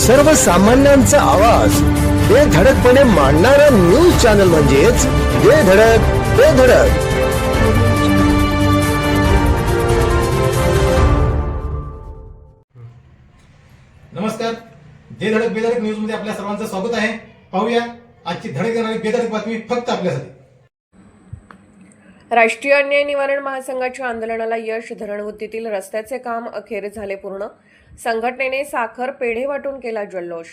सर्वसामान्यांचा आवाज. बेधडकपणे मांडणारा न्यूज चॅनल म्हणजेच बेधडक बेधडक नमस्कार. जे धडक बेधडक न्यूजमध्ये आपल्या सर्वांचं स्वागत आहे. पाहूया आजची धडक देणारी बेधडक बातमी फक्त आपल्यासाठी. राष्ट्रीय अन्याय निवारण महासंघाच्या आंदोलनाला यश धरणगुत्तीतील रस्त्याचे काम अखेर झाले पूर्ण. संघटनेने साखर पेढे वाटून केला जल्लोष.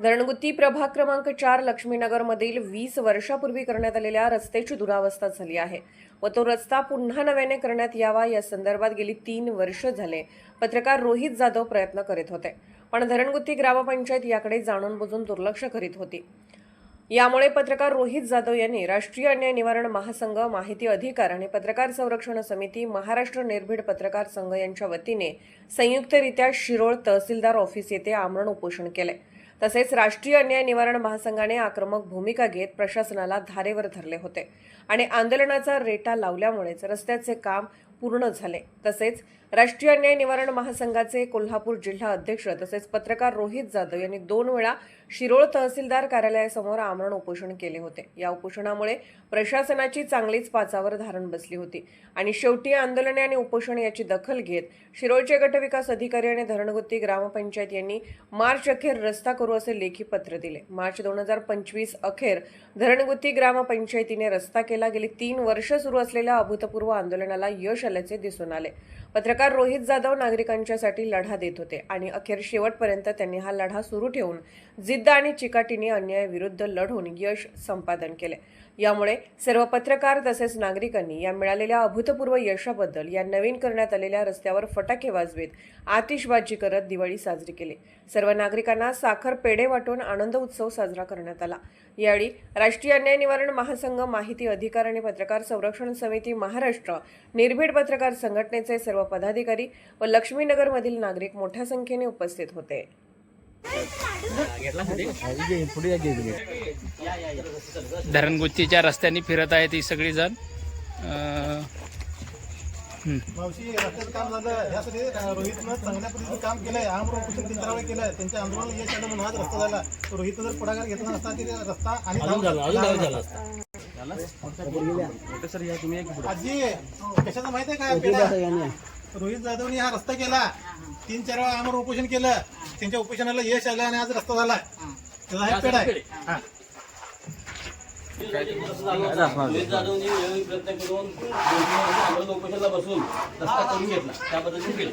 धरणगुत्ती प्रभाग क्रमांक चार लक्ष्मीनगरमधील वीस वर्षापूर्वी करण्यात आलेल्या रस्त्याची दुरावस्था झाली आहे व तो रस्ता पुन्हा नव्याने करण्यात यावा या संदर्भात गेली तीन वर्ष झाले. पत्रकार रोहित जाधव प्रयत्न करीत होते. पण धरणगुत्ती ग्रामपंचायत याकडे जाणून बुजून दुर्लक्ष करीत होती. यामुळे पत्रकार रोहित जाधव यांनी राष्ट्रीय अन्याय निवारण महासंघ माहिती अधिकार आणि पत्रकार संरक्षण समिती महाराष्ट्र निर्भीड पत्रकार संघ यांच्या वतीने संयुक्तरित्या शिरोळ तहसीलदार ऑफिस येथे आमरण उपोषण केले. तसेच राष्ट्रीय अन्याय निवारण महासंघाने आक्रमक भूमिका घेत प्रशासनाला धारेवर धरले होते आणि आंदोलनाचा रेटा लावल्यामुळेच रस्त्याचे काम पूर्ण झाले. तसेच राष्ट्रीय अन्याय निवारण महासंघाचे कोल्हापूर जिल्हा अध्यक्ष तसेच पत्रकार रोहित जाधव यांनी दोन वेळा शिरोळ तहसीलदार कार्यालयासमोर आमरण उपोषण केले होते. या उपोषणामुळे प्रशासनाची चांगलीच पाचावर धारण बसली होती आणि शेवटी आंदोलने आणि उपोषण याची दखल घेत शिरोळचे गटविकास अधिकारी आणि धरणगुत्ती ग्रामपंचायत यांनी मार्च अखेर रस्ता करू असे लेखी पत्र दिले. मार्च दोन हजार पंचवीस अखेर धरणगुत्ती ग्रामपंचायतीने रस्ता केला. गेली तीन वर्ष सुरू असलेल्या अभूतपूर्व आंदोलनाला यश आल्याचे दिसून आले. पत्रकार रोहित जाधव नागरिकांच्यासाठी लढा देत होते आणि अखेर शेवटपर्यंत त्यांनी हा लढा सुरू ठेवून जिद्द आणि चिकाटीने अन्यायाविरुद्ध लढून यश संपादन केले. यामुळे सर्व पत्रकार तसेच नागरिकांनी या मिळालेल्या अभूतपूर्व यशाबद्दल या नवीन करण्यात आलेल्या रस्त्यावर फटाके वाजवेत आतिषबाजी करत दिवाळी साजरी केली. सर्व नागरिकांना साखर पेढे वाटून आनंद उत्सव साजरा करण्यात आला. यावेळी राष्ट्रीय अन्याय निवारण महासंघ माहिती अधिकार आणि पत्रकार संरक्षण समिती महाराष्ट्र निर्भीड पत्रकार संघटनेचे सर्व पदाधिकारी व लक्ष्मीनगरमधील नागरिक मोठ्या संख्येने उपस्थित होते. धरणगुच्चीच्या रस्त्याने फिरत आहेत ही सगळी जण मावशी रस्त्याचं काम झालं. यासाठी अं, रोहितनं चांगल्या पद्धतीचं काम केलंय. आमर उपोषण तीन चार वेळा केलं त्यांच्या आंदोलनाला यश आलं म्हणून हाच रस्ता झाला. तर रोहितनं जर पुढाकार घेतला नसता तरी रस्ता आणि कशाचं माहिती आहे रोहित जाधवनी हा रस्ता केला. तीन चार वेळा आमर उपोषण केलं. त्यांच्या उपोषणाला यश आलं आणि आज रस्ता झाला. त्याचा हा पेड आहे. हा. रोहित जाधवनी वेळोवेळी प्रयत्न करून आंदोलन उपोषणाला बसून रस्ता करून घेतला. त्या पद्धतीने केलं.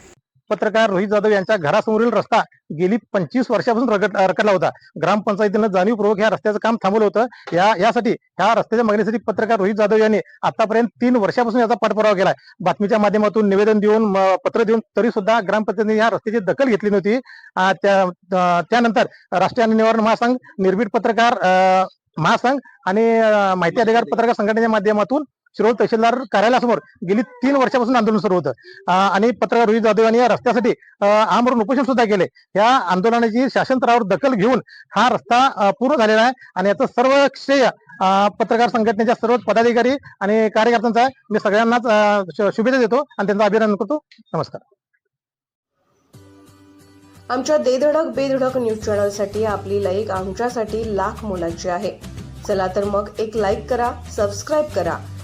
पत्रकार रोहित जाधव यांच्या घरासमोरील रस्ता गेली पंचवीस वर्षापासून रगड रखडला होता. ग्रामपंचायतीनं जाणीवपूर्वक या रस्त्याचं काम थांबवलं होतं. या यासाठी ह्या रस्त्याच्या मागणीसाठी पत्रकार रोहित जाधव यांनी आतापर्यंत तीन वर्षापासून याचा पाठपुरावा केलाय. बातमीच्या माध्यमातून निवेदन देऊन पत्र देऊन तरी सुद्धा ग्रामपंचायतीने या रस्त्याची दखल घेतली नव्हती. त्यानंतर राष्ट्रीय निवारण महासंघ निर्भीड पत्रकार महासंघ आणि माहिती अधिकार पत्रकार संघटनेच्या माध्यमातून शिरोळ तहसीलदार कार्यालयासमोर गेली तीन वर्षापासून आंदोलन सुरू होतं. आणि पत्रकार रोहित जाधव यांनी या रस्त्यासाठी आमरून उपोषण सुद्धा केले. या आंदोलनाची शासन स्तरावर दखल घेऊन हा रस्ता पूर्ण झालेला आहे. आणि याचं सर्व श्रेय पत्रकार संघटनेच्या सर्व पदाधिकारी आणि कार्यकर्त्यांचा मी सगळ्यांनाच शुभेच्छा देतो आणि त्यांचं अभिनंदन करतो. नमस्कार. आमच्या देधडक बेधडक न्यूज चॅनलसाठी आपली लाईक आमच्यासाठी लाख मोलाची आहे. चला तर मग एक लाईक करा सबस्क्राईब करा.